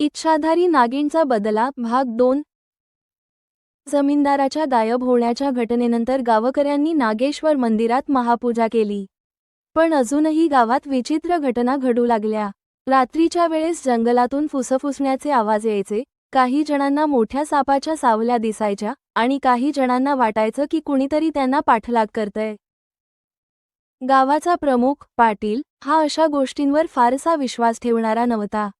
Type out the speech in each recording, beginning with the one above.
इच्छाधारी नागिणचा बदला भाग दोन. जमीनदाराच्या गायब होण्याच्या घटनेनंतर गावकऱ्यांनी नागेश्वर मंदिरात महापूजा केली. पण अजूनही गावात विचित्र घटना घडू लागल्या. रात्रीच्या वेळेस जंगलातून फुसफुसण्याचे आवाज यायचे. काही जणांना मोठ्या सापाच्या सावल्या दिसायच्या आणि काही जणांना वाटायचं की कुणीतरी त्यांना पाठलाग करतंय. गावाचा प्रमुख पाटील हा अशा गोष्टींवर फारसा विश्वास ठेवणारा नव्हता.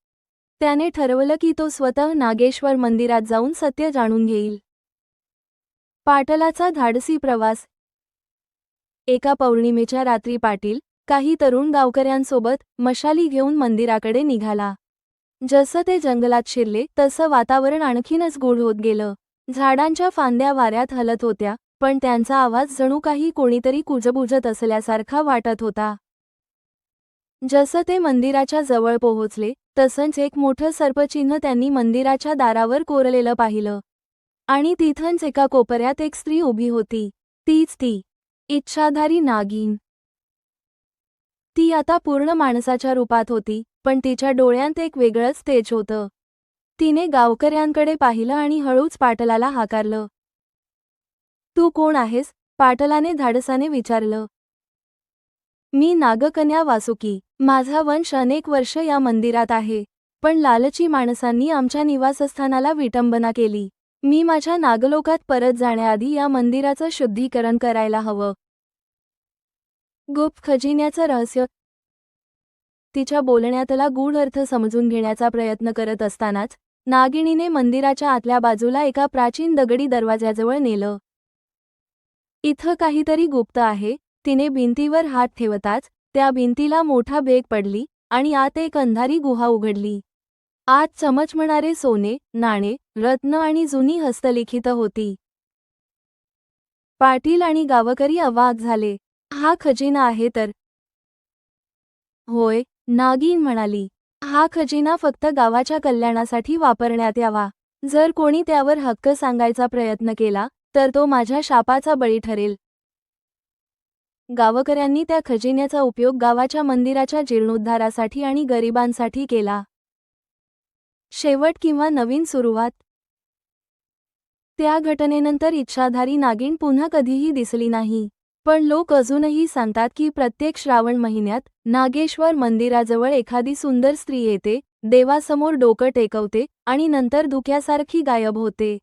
त्याने ठरवलं की तो स्वतः नागेश्वर मंदिरात जाऊन सत्य जाणून घेईल. पाटलाचा धाडसी प्रवास. एका पौर्णिमेच्या रात्री पाटील काही तरुण गावकऱ्यांसोबत मशाली घेऊन मंदिराकडे निघाला. जसं ते जंगलात शिरले तसं वातावरण आणखीनच गूढ होत गेलं. झाडांच्या फांद्या वाऱ्यात हलत होत्या पण त्यांचा आवाज जणू काही कोणीतरी कुजबुजत असल्यासारखा वाटत होता. जसं ते मंदिराच्या जवळ पोहोचले तसंच एक मोठं सर्पचिन्ह त्यांनी मंदिराच्या दारावर कोरलेलं पाहिलं. आणि तिथंच एका कोपऱ्यात एक स्त्री उभी होती. तीच ती. इच्छाधारी नागिन ती आता पूर्ण माणसाच्या रूपात होती पण तिच्या डोळ्यांत एक वेगळंच तेज होतं. तिने गावकऱ्यांकडे पाहिलं आणि हळूच पाटलाला हाकारलं. तू कोण आहेस? पाटलाने धाडसाने विचारलं. मी नागकन्या वासुकी. माझा वंश अनेक वर्ष या मंदिरात आहे. पण लालची माणसांनी आमच्या निवासस्थानाला विटंबना केली. मी माझ्या नागलोकात परत जाण्याआधी या मंदिराचं शुद्धीकरण करायला हवं. गुप्त खजिन्याचं रहस्य. तिच्या बोलण्यातला गूढ अर्थ समजून घेण्याचा प्रयत्न करत असतानाच नागिणीने मंदिराच्या आतल्या बाजूला एका प्राचीन दगडी दरवाज्याजवळ नेलं. इथं काहीतरी गुप्त आहे. तिने भिंतीवर हात ठेवताच त्या भिंतीला मोठा बेग पडली आणि आत एक अंधारी गुहा उघडली. आत चमचमणारे सोने नाणे रत्न आणि जुनी हस्तलिखित होती. पाटील आणि गावकरी अवाक झाले. हा खजिना आहे तर? होय नागिन म्हणाली. हा खजिना फक्त गावाच्या कल्याणासाठी वापरण्यात यावा. जर कोणी त्यावर हक्क सांगायचा प्रयत्न केला तर तो माझ्या शापाचा बळी ठरेल. गावकऱ्यांनी त्या खजिन्याचा उपयोग गावाच्या मंदिराच्या जीर्णोद्धारासाठी आणि गरिबांसाठी केला. शेवट किंवा नवीन सुरुवात. त्या घटनेनंतर इच्छाधारी नागिन पुन्हा कधीही दिसली नाही पण लोक अजूनही सांगतात की प्रत्येक श्रावण महिन्यात नागेश्वर मंदिराजवळ एखादी सुंदर स्त्री येते देवासमोर डोकं टेकवते आणि नंतर धुक्यासारखी गायब होते.